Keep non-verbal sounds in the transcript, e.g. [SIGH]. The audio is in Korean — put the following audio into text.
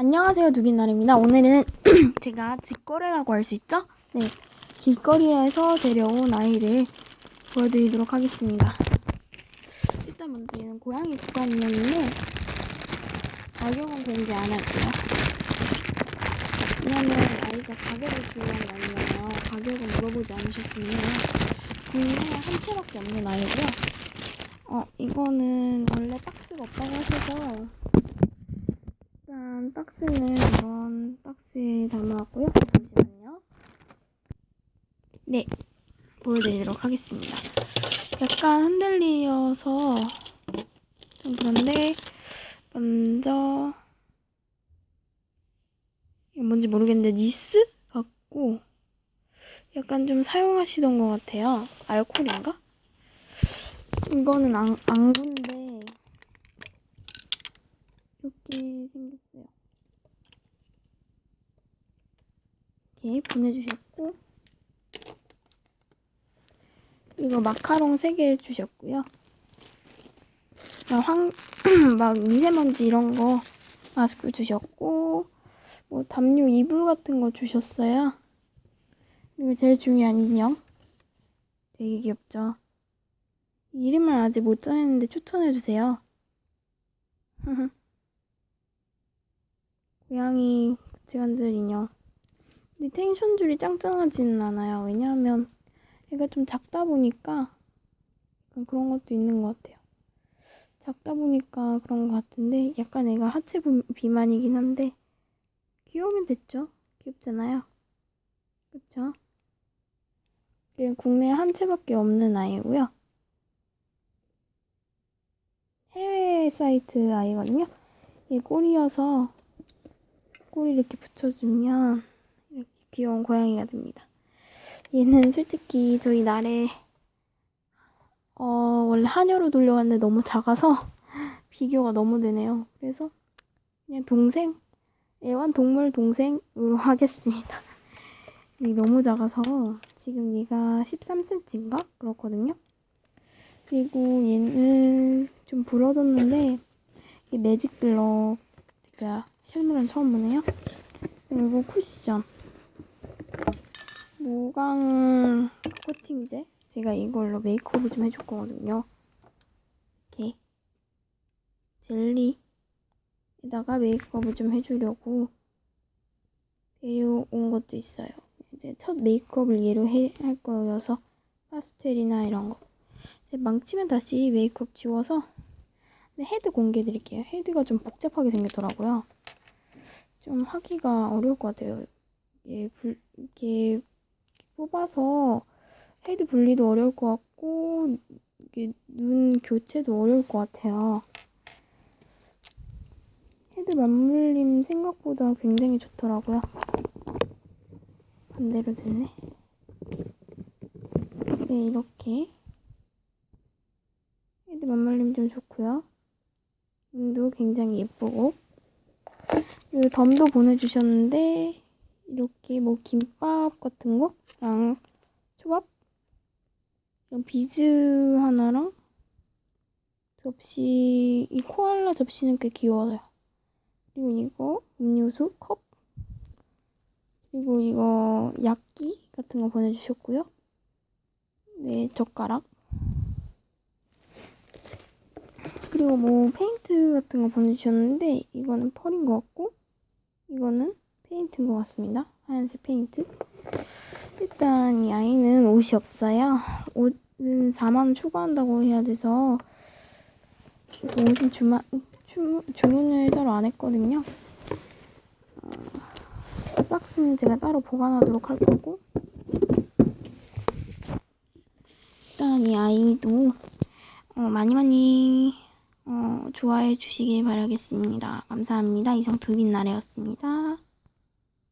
안녕하세요 두빈날입니다. 오늘은 [CLEARS THROAT] 제가 직거래라고 할 수 있죠? 네, 길거리에서 데려온 아이를 보여드리도록 하겠습니다. 일단 먼저 얘는 고양이 인형인데 가격은 공개 안 할게요. 왜냐면 아이가 가격을 중요한 게 아니잖아요. 가격은 물어보지 않으셨으면 국내에 한 채밖에 없는 아이고요. 어, 이거는 원래 박스가 없다고 하셔서 박스는 이런 박스에 담아왔고요. 잠시만요. 네, 보여드리도록 하겠습니다. 약간 흔들리어서 좀 그런데 먼저 이게 뭔지 모르겠는데 니스 같고 약간 좀 사용하시던 것 같아요. 알코올인가? 이거는 안, 안구인데 이렇게 생겼어요. 이렇게 보내주셨고 이거 마카롱 3개 주셨고요. 막, 황, [CLEARS THROAT] 막 미세먼지 이런 거 마스크 주셨고 뭐 담요 이불 같은 거 주셨어요. 그리고 제일 중요한 인형 되게 귀엽죠. 이름을 아직 못 정했는데 추천해주세요. [LAUGHS] 고양이 직원들 인형. 근데 텐션 줄이 짱짱하지는 않아요. 왜냐하면 얘가 좀 작다 보니까 그런 것도 있는 것 같아요. 작다 보니까 그런 것 같은데 약간 애가 하체 부- 비만이긴 한데 귀여우면 됐죠? 귀엽잖아요. 그쵸? 얘 국내에 한 채밖에 없는 아이고요. 해외 사이트 아이거든요. 얘 꼬리여서 꼬리 이렇게 붙여주면 귀여운 고양이가 됩니다. 얘는 솔직히 저희 나래 어 원래 한여로 돌려왔는데 너무 작아서 [LAUGHS] 비교가 너무 되네요. 그래서 그냥 동생 애완 동물 동생으로 [LAUGHS] 하겠습니다. 이 너무 작아서 지금 얘가 13cm인가 그렇거든요. 그리고 얘는 좀 부러졌는데 이 매직 블럭 제가 실물은 처음 보네요. 그리고 쿠션 무광 코팅제 제가 이걸로 메이크업을 좀 해줄 거거든요. 이렇게 젤리에다가 메이크업을 좀 해주려고 데려온 것도 있어요. 이제 첫 메이크업을 얘로 해, 할 거여서 파스텔이나 이런 거. 이제 망치면 다시 메이크업 지워서 헤드 공개해 드릴게요. 헤드가 좀 복잡하게 생겼더라고요. 좀 하기가 어려울 것 같아요. 이게 불, 이렇게 뽑아서 헤드 분리도 어려울 것 같고 이게 눈 교체도 어려울 것 같아요. 헤드 맞물림 생각보다 굉장히 좋더라고요. 반대로 됐네. 네, 이렇게 헤드 맞물림 좀 좋고요. 눈도 굉장히 예쁘고 그리고 덤도 보내주셨는데 이렇게 뭐 김밥 같은 거랑 초밥 비즈 하나랑 접시 이 코알라 접시는 꽤 귀여워요. 그리고 이거 음료수 컵 그리고 이거 약기 같은 거 보내주셨고요. 네 젓가락 그리고 뭐 페인트 같은 거 보내주셨는데 이거는 펄인 것 같고 이거는 페인트인 것 같습니다. 하얀색 페인트. 일단 이 아이는 옷이 없어요. 옷은 4만 원 추가한다고 해야 돼서 옷은 주마, 주, 주문을 따로 안 했거든요. 어, 박스는 제가 따로 보관하도록 할 거고 일단 이 아이도 어, 많이 많이 어, 좋아해 주시길 바라겠습니다. 감사합니다. 이상 두빈 나래였습니다.